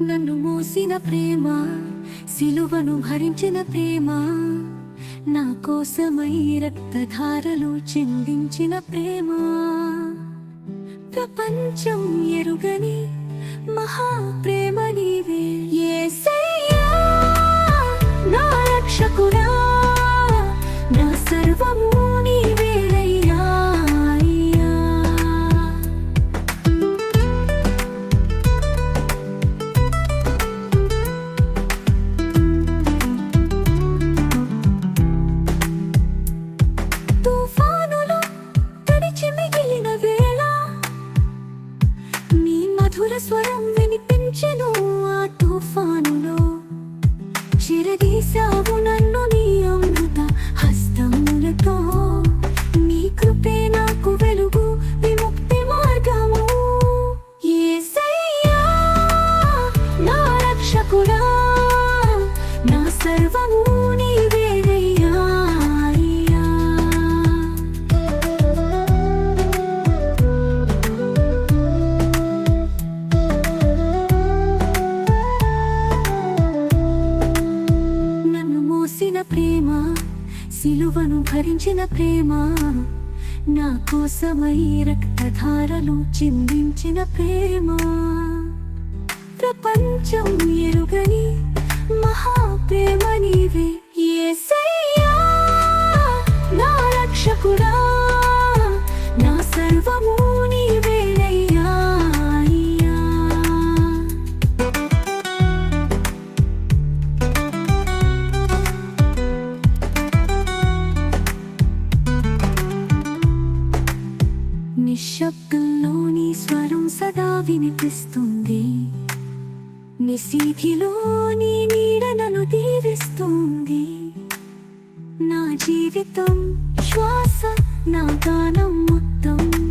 నన్ను మోసిన ప్రేమ సిలువను భరించిన ప్రేమ నా కోసమై రక్తధారలు చిందించిన ప్రేమ. ప్రపంచం ఎరుగని మహాప్రేమ నీవే. స్వరం వినిపించెను ఆ తుఫానులో. చిరదీశావు నన్ను నీ సిలువను భరించిన ప్రేమ నా కోసమై రక్తధారలు చిందించిన ప్రేమ. ప్రపంచం ఎరుగని మహాప్రేమ నీవే యేసయ్యా నా రక్షకుడా. సదా వినిపిస్తుంది. నిశీధిలో నీ నీడ నన్ను దీవిస్తుంది. నా జీవితం శ్వాస నా గానం మొత్తం.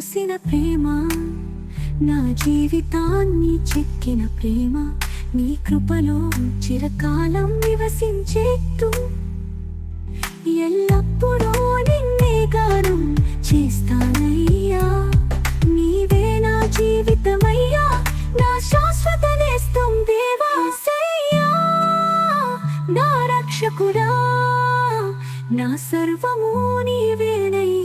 మోసిన ప్రేమ నా జీవితాన్ని చెక్కిన ప్రేమ నీ కృపలో చిరకాలం నివసించేట్టు. ఎల్లప్పుడూ నిన్నే గానం చేస్తానయ్యా. నీవే నా జీవితమయ్యా నా శాశ్వత నేస్తం దేవాసయ్యా నా రక్షకుడా నా సర్వము నీవేనయ్యా.